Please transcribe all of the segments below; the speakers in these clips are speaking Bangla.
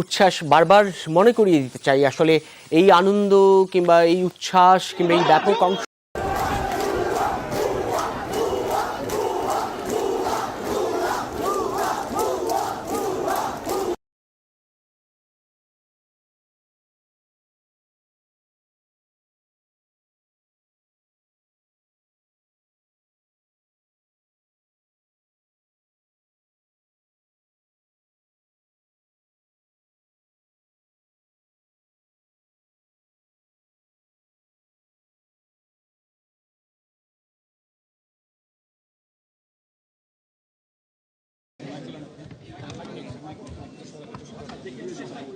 উচ্ছ্বাস বারবার মনে করিয়ে দিতে চাই। আসলে এই আনন্দ কিংবা এই উচ্ছ্বাস কিংবা এই ব্যাপক অংশ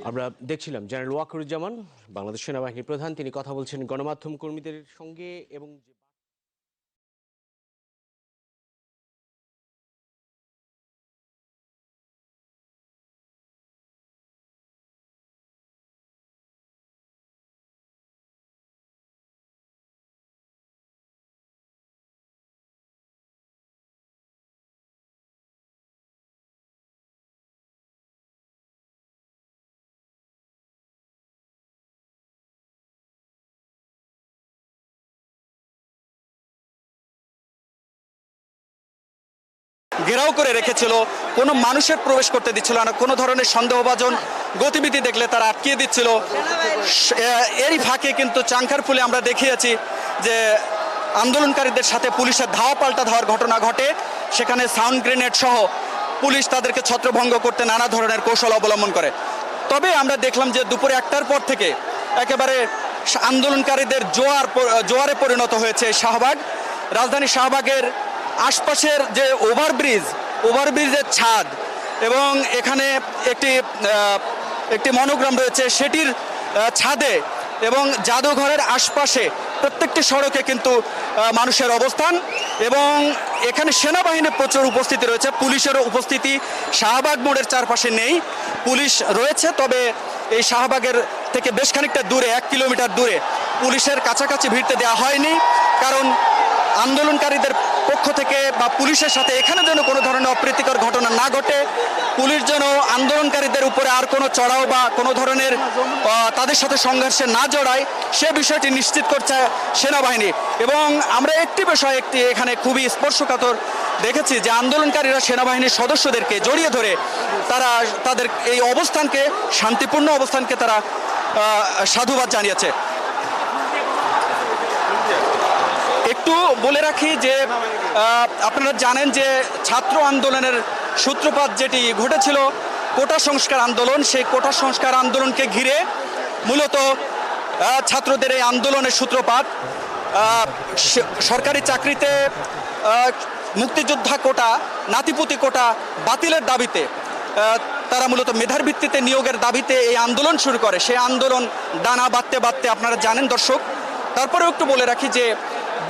আমরা দেখছিলাম জেনারেল ওয়াকরুজ্জামান বাংলাদেশ সেনাবাহিনীর প্রধান তিনি কথা বলছেন গণমাধ্যম কর্মীদের সঙ্গে এবং ঘেরাও করে রেখেছিল, কোনো মানুষের প্রবেশ করতে দিচ্ছিল না, কোনো ধরনের সন্দেহভাজন গতিবিধি দেখলে তারা আটকিয়ে দিচ্ছিল। এরই ফাঁকে কিন্তু চাঙ্খার ফুলে আমরা দেখিয়েছি যে আন্দোলনকারীদের সাথে পুলিশের ধাওয়া পাল্টা ধাওয়ার ঘটনা ঘটে। সেখানে সাউন্ড গ্রেনেড সহ পুলিশ তাদেরকে ছত্রভঙ্গ করতে নানা ধরনের কৌশল অবলম্বন করে। তবে আমরা দেখলাম যে দুপুরে একটার পর থেকে একেবারে আন্দোলনকারীদের জোয়ার জোয়ারে পরিণত হয়েছে শাহবাগ। রাজধানী শাহবাগের আশপাশের যে ওভারব্রিজ, ওভারব্রিজের ছাদ এবং এখানে একটি একটি মনোগ্রাম রয়েছে সেটির ছাদে এবং জাদুঘরের আশপাশে প্রত্যেকটি সড়কে কিন্তু মানুষের অবস্থান এবং এখানে সেনাবাহিনীর প্রচুর উপস্থিতি রয়েছে, পুলিশেরও উপস্থিতি, শাহবাগ মোড়ের চারপাশে নেই, পুলিশ রয়েছে তবে এই শাহবাগের থেকে বেশ খানিকটা দূরে, এক কিলোমিটার দূরে। পুলিশের কাছাকাছি ভিড়তে দেওয়া হয়নি, কারণ আন্দোলনকারীদের পক্ষ থেকে বা পুলিশের সাথে এখানে যেন কোনো ধরনের অপ্রীতিকর ঘটনা না ঘটে, পুলিশ যেন আন্দোলনকারীদের উপরে আর কোনো চড়াও বা কোনো ধরনের তাদের সাথে সংঘর্ষে না জড়ায়, সে বিষয়টি নিশ্চিত করছে সেনাবাহিনী। এবং আমরা একটি বিষয়, একটি এখানে খুবই স্পর্শকাতর দেখেছি যে আন্দোলনকারীরা সেনাবাহিনীর সদস্যদেরকে জড়িয়ে ধরে তারা তাদের এই অবস্থানকে, শান্তিপূর্ণ অবস্থানকে তারা সাধুবাদ জানিয়েছে। একটু বলে রাখি যে আপনারা জানেন যে ছাত্র আন্দোলনের সূত্রপাত যেটি ঘটেছিল, কোটা সংস্কার আন্দোলন, সেই কোটা সংস্কার আন্দোলনকে ঘিরে মূলত ছাত্রদের এই আন্দোলনের সূত্রপাত সরকারি চাকরিতে মুক্তিযোদ্ধা কোটা, নাতিপুতি কোটা বাতিলের দাবিতে তারা মূলত মেধার ভিত্তিতে নিয়োগের দাবিতে এই আন্দোলন শুরু করে। সেই আন্দোলন দানা বাঁধতে বাঁধতে আপনারা জানেন দর্শক। তারপরেও একটু বলে রাখি যে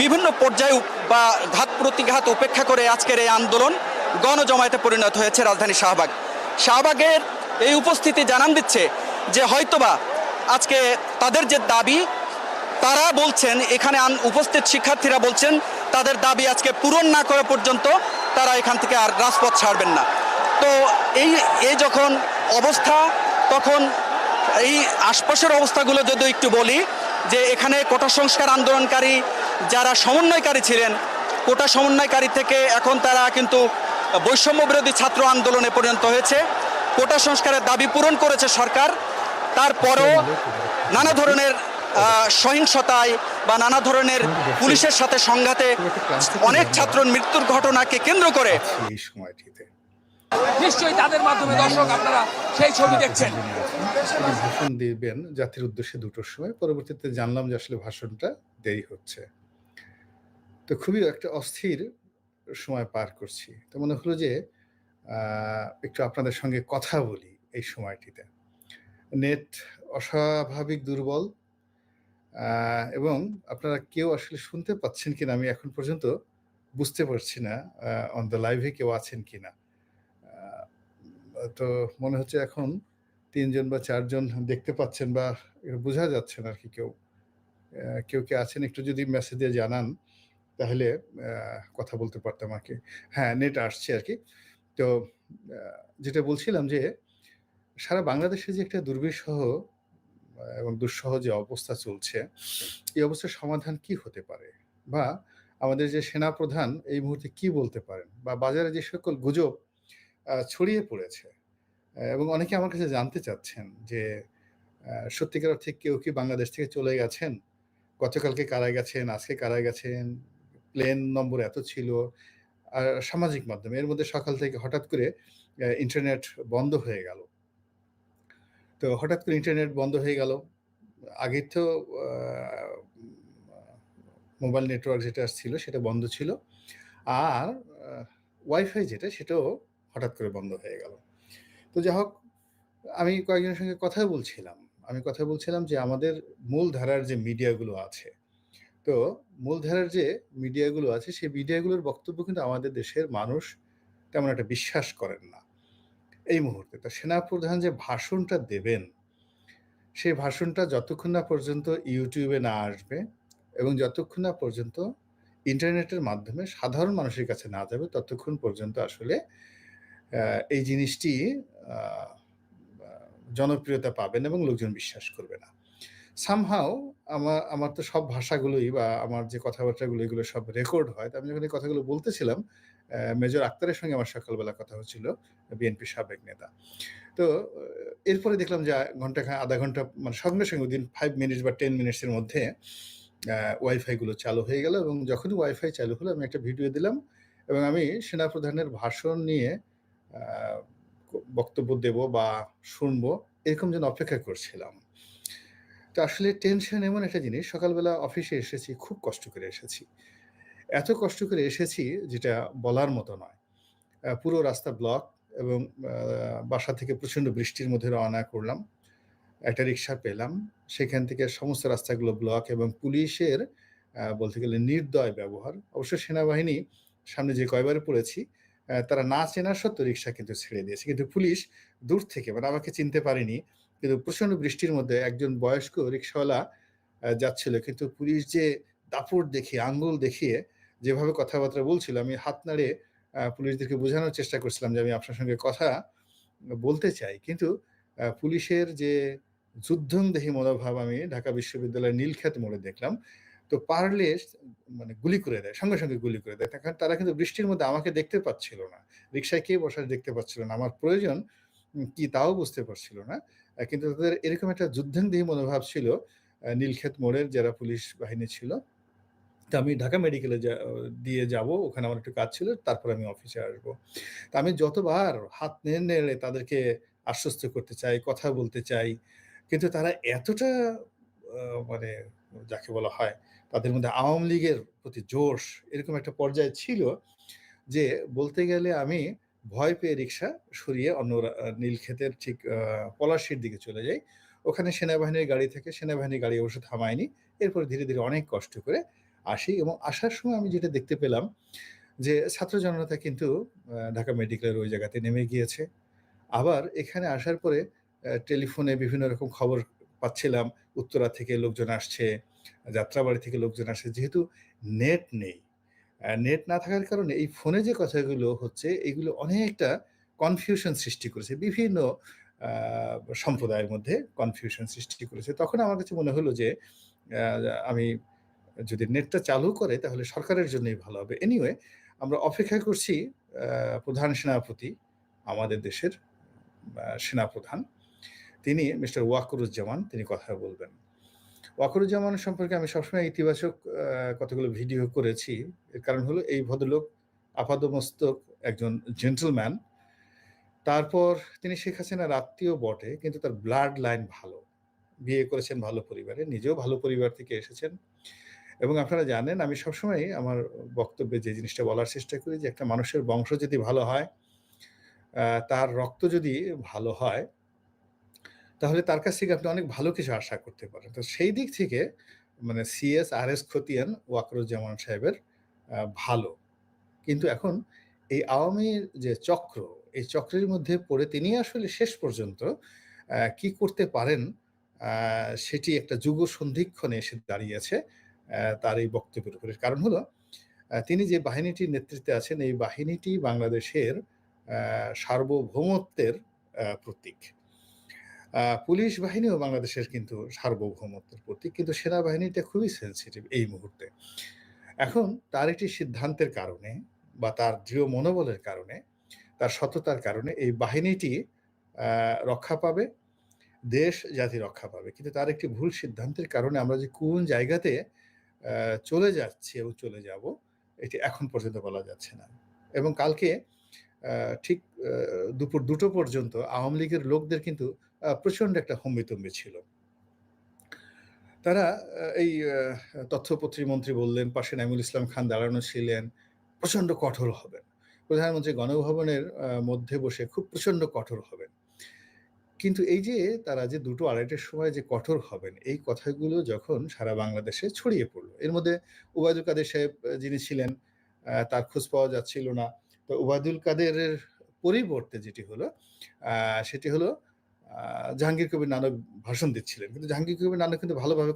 বিভিন্ন পর্যায়ে বা ঘাত প্রতিঘাত উপেক্ষা করে আজকের এই আন্দোলন গণজমায়েতে পরিণত হয়েছে রাজধানী শাহবাগ। শাহবাগের এই উপস্থিতি জানান দিচ্ছে যে হয়তোবা আজকে তাদের যে দাবি, তারা বলছেন, এখানে উপস্থিত শিক্ষার্থীরা বলছেন, তাদের দাবি আজকে পূরণ না করা পর্যন্ত তারা এখান থেকে আর রাজপথ ছাড়বেন না। তো এই এই যখন অবস্থা, তখন এই আশপাশের অবস্থাগুলো যদি একটু বলি, যে এখানে কোটা সংস্কার আন্দোলনকারী যারা সমন্বয়কারী ছিলেন কোটা সমন্বয়কারী থেকে এখন তারা কিন্তু বৈষম্য বিরোধী ছাত্র আন্দোলনে পরিণত হয়েছে। কোটা সংস্কারের দাবি পূরণ করেছে সরকার। তারপরও নানা ধরনের আহ, সহিংসতায় বা নানা ধরনের পুলিশের সাথে সংঘাতে অনেক ছাত্র মৃত্যুর ঘটনাকে কেন্দ্র করে এই সময়টিতে। নিশ্চয়ই তাদের মাধ্যমে দর্শক আপনারা সেই ছবি দেখছেন। ভাষণ দিবেন জাতির উদ্দেশ্যে দুটোর সময়। পরবর্তীতে জানলাম যে আসলে ভাষণটা দেরি হচ্ছে। তো খুবই একটা অস্থির সময় পার করছি। তো মনে হলো যে একটু আপনাদের সঙ্গে কথা বলি এই সময়টিতে। নেট অস্বাভাবিক দুর্বল এবং আপনারা কেউ আসলে শুনতে পাচ্ছেন কিনা আমি এখন পর্যন্ত বুঝতে পারছি না অন দ্য লাইভে কেউ আছেন কিনা। আহ, তো মনে হচ্ছে এখন তিনজন বা চারজন দেখতে পাচ্ছেন বা বোঝা যাচ্ছে না আর কি কেউ কেউ কে আছেন? একটু যদি মেসেজ জানান। তাহলে কথা বলতে পারতাম আর কি হ্যাঁ নেট আসছে আর কি তো যেটা বলছিলাম যে সারা বাংলাদেশে যে একটা দুর্বিষহ এবং দুঃসহ যে অবস্থা চলছে, এই অবস্থার সমাধান কি হতে পারে? বা আমাদের যে সেনাপ্রধান এই মুহূর্তে কি বলতে পারেন? বা বাজারে যে সকল গুজব ছড়িয়ে পড়েছে এবং অনেকে আমার কাছে জানতে চাচ্ছেন যে সত্যিকার অর্থে কেউ কি বাংলাদেশ থেকে চলে গেছেন? গতকালকে কারায় গেছেন, আজকে কারায় গেছেন, প্লেন নম্বর এত ছিল। আর সামাজিক মাধ্যমে এর মধ্যে সকাল থেকে হঠাৎ করে ইন্টারনেট বন্ধ হয়ে গেল। তো হঠাৎ করে ইন্টারনেট বন্ধ হয়ে গেল। আগে তো মোবাইল নেটওয়ার্ক যেটা ছিল সেটা বন্ধ ছিল। আর ওয়াইফাই যেটা সেটাও হঠাৎ করে বন্ধ হয়ে গেল। তো যাই হোক আমি কয়েকজনের সঙ্গে কথা বলছিলাম। আমি কথা বলছিলাম যে আমাদের মূল ধারার যে মিডিয়াগুলো আছে, তো মূলধারার যে মিডিয়াগুলো আছে সেই মিডিয়াগুলোর বক্তব্য কিন্তু আমাদের দেশের মানুষ তেমন একটা বিশ্বাস করেন না। এই মুহূর্তে। তো সেনাপ্রধান যে ভাষণটা দেবেন, সেই ভাষণটা যতক্ষণ না পর্যন্ত ইউটিউবে না আসবে এবং যতক্ষণ না পর্যন্ত ইন্টারনেটের মাধ্যমে সাধারণ মানুষের কাছে না যাবে ততক্ষণ পর্যন্ত আসলে এই জিনিসটি জনপ্রিয়তা পাবেন এবং লোকজন বিশ্বাস করবে না। সামহাউ আমার আমার তো সব ভাষাগুলোই বা আমার যে কথাবার্তাগুলো এগুলো সব রেকর্ড হয়। তো আমি যখন এই কথাগুলো বলতেছিলাম মেজর আক্তারের সঙ্গে আমার সকালবেলা কথা হচ্ছিল, বিএনপির সাবেক নেতা। তো এরপরে দেখলাম যে ঘণ্টা ০.৫ ঘণ্টা মানে সঙ্গে, সঙ্গে উইদিন ফাইভ মিনিটস বা টেন মিনিটসের মধ্যে ওয়াইফাইগুলো চালু হয়ে গেল এবং যখনই ওয়াইফাই চালু হলো আমি একটা ভিডিও দিলাম এবং আমি সেনাপ্রধানের ভাষণ নিয়ে বক্তব্য দেব বা শুনব এরকম যেন অপেক্ষা করছিলাম। তো আসলে টেনশন এমন একটা জিনিস সকালবেলা অফিসে এসেছি, খুব কষ্ট করে এসেছি। এত কষ্ট করে এসেছি যেটা বলার মতো নয়। পুরো রাস্তা ব্লক এবং বাসা থেকে প্রচণ্ড বৃষ্টির মধ্যে রওনা করলাম। একটা রিক্সা পেলাম। সেখান থেকে সমস্ত রাস্তাগুলো ব্লক এবং পুলিশের বলতে গেলে নির্দয় ব্যবহার। অবশ্য সেনাবাহিনী সামনে যে কয়বারে পড়েছি, তারা না চেনা সত্ত্বেও রিক্সা কিন্তু ছেড়ে দিয়েছে। কিন্তু পুলিশ দূর থেকে মানে আমাকে চিনতে পারেনি। কিন্তু প্রচণ্ড বৃষ্টির মধ্যে একজন বয়স্ক রিক্সাওয়ালা যাচ্ছিল। কিন্তু পুলিশ যে দাপট দেখিয়ে, আঙ্গুল দেখিয়ে যেভাবে কথাবার্তা বলছিল আমি হাত নাড়ে পুলিশদেরকে বোঝানোর চেষ্টা করছিলাম যে আমি আপনার সঙ্গে কথা বলতে চাই। কিন্তু পুলিশের যে যুদ্ধংদেহী মনোভাব আমি ঢাকা বিশ্ববিদ্যালয়ের নীলক্ষেত মোড়ে দেখলাম। তো পারলে মানে গুলি করে দেয়। সঙ্গে, সঙ্গে গুলি করে দেয়। কারণ তারা কিন্তু বৃষ্টির মধ্যে আমাকে দেখতে পাচ্ছিল না। রিক্সায় কে বসা দেখতে পাচ্ছিল না। আমার প্রয়োজন কি তাও বুঝতে পারছিল না। কিন্তু তাদের এরকম একটা যুদ্ধংদেহী মনোভাব ছিল নীলক্ষেত মোড়ের যারা পুলিশ বাহিনী ছিল। তা আমি ঢাকা মেডিকেলে দিয়ে যাব। ওখানে আমার একটু কাজ ছিল। তারপর আমি অফিসে আসব। তা আমি যতবার হাত নেড়ে, নেড়ে তাদেরকে আশ্বস্ত করতে চাই, কথা বলতে চাই। কিন্তু তারা এতটা মানে যাকে বলা হয় তাদের মধ্যে আওয়ামী লীগের প্রতি জোশ এরকম একটা পর্যায়ে ছিল যে বলতে গেলে আমি ভয় পেয়ে রিক্সা সরিয়ে অন্য নীলক্ষেতের ঠিক পলাশীর দিকে চলে যাই। ওখানে সেনাবাহিনীর গাড়ি থাকে। সেনাবাহিনীর গাড়ি অবশ্য থামায়নি। এরপরে ধীরে, ধীরে অনেক কষ্ট করে আসি এবং আসার সময় আমি যেটা দেখতে পেলাম যে ছাত্র জনতা কিন্তু ঢাকা মেডিকেলের ওই জায়গাতে নেমে গিয়েছে। আবার এখানে আসার পরে টেলিফোনে বিভিন্ন রকম খবর পাচ্ছিলাম। উত্তরা থেকে লোকজন আসছে, যাত্রাবাড়ি থেকে লোকজন আসছে। যেহেতু নেট নেই। নেট না থাকার কারণে এই ফোনে যে কথাগুলো হচ্ছে, এগুলো অনেকটা কনফিউশন সৃষ্টি করেছে। বিভিন্ন সম্প্রদায়ের মধ্যে কনফিউশন সৃষ্টি করেছে। তখন আমার কাছে মনে হলো যে আমি যদি নেটটা চালু করে, তাহলে সরকারের জন্যই ভালো হবে। এনিওয়ে আমরা অপেক্ষা করছি প্রধান সেনাপতি, আমাদের দেশের সেনাপ্রধান। তিনি মিস্টার ওয়াকারুজ্জামান, তিনি কথা বলবেন। ওয়াকারুজ্জামান সম্পর্কে আমি সবসময় ইতিবাচক কতগুলো ভিডিও করেছি। এর কারণ হলো এই ভদ্রলোক আপাদমস্তক একজন জেন্টলম্যান। তারপর তিনি শেখ হাসিনার আত্মীয় বটে কিন্তু তার ব্লাড লাইন ভালো। বিয়ে করেছেন ভালো পরিবারে। নিজেও ভালো পরিবার থেকে এসেছেন। এবং আপনারা জানেন আমি সবসময়ই আমার বক্তব্যে যে জিনিসটা বলার চেষ্টা করি যে একটা মানুষের বংশ যদি ভালো হয়, তার রক্ত যদি ভালো হয় তাহলে তার কাছ থেকে আপনি অনেক ভালো কিছু আশা করতে পারেন। তো সেই দিক থেকে মানে সিএস, আর এস খতিয়ান ওয়াকারুজ্জামান সাহেবের ভালো। কিন্তু এখন এই আওয়ামীর যে চক্র, এই চক্রের মধ্যে পড়ে তিনি আসলে শেষ পর্যন্ত কি করতে পারেন সেটি একটা যুগ সন্ধিক্ষণে এসে দাঁড়িয়েছে তার এই বক্তব্যের উপরে। কারণ হলো তিনি যে বাহিনীটির নেতৃত্বে আছেন এই বাহিনীটি বাংলাদেশের সার্বভৌমত্বের প্রতীক। পুলিশ বাহিনীও বাংলাদেশের কিন্তু সার্বভৌমত্বের প্রতীক, কিন্তু সেনাবাহিনীটা খুবই সেন্সিটিভ এই মুহূর্তে। এখন তার একটি সিদ্ধান্তের কারণে বা তার দৃঢ় মনোবলের কারণে, তার সততার কারণে এই বাহিনীটি রক্ষা পাবে, দেশ জাতি রক্ষা পাবে। কিন্তু তার একটি ভুল সিদ্ধান্তের কারণে আমরা যে কোন জায়গাতে চলে যাচ্ছি এবং চলে যাব, এটি এখন পর্যন্ত বলা যাচ্ছে না। এবং কালকে ঠিক দুপুর দুটো পর্যন্ত আওয়ামী লীগের লোকদের কিন্তু আহ, প্রচণ্ড একটা হম্বিতম্বি ছিল। তারা এই তথ্য প্রতিমন্ত্রী বললেন পাশে নাইমুল ইসলাম খান দাঁড়ানো ছিলেন প্রচণ্ড কঠোর হবেন। প্রধানমন্ত্রী গণভবনের মধ্যে বসে খুব প্রচণ্ড কঠোর হবেন। কিন্তু এই যে তারা যে দুটো আড়াইটের সময় যে কঠোর হবেন এই কথাগুলো যখন সারা বাংলাদেশে ছড়িয়ে পড়ল এর মধ্যে উবায়দুল কাদের সাহেব যিনি ছিলেন তার খোঁজ পাওয়া যাচ্ছিল না। তো উবায়দুল কাদেরের পরিবর্তে যেটি হলো সেটি হলো জাহাঙ্গীর কবির নানক ভাষণ দিচ্ছিলেন। কিন্তু জাহাঙ্গীর কবির নানক কিন্তু ভালোভাবে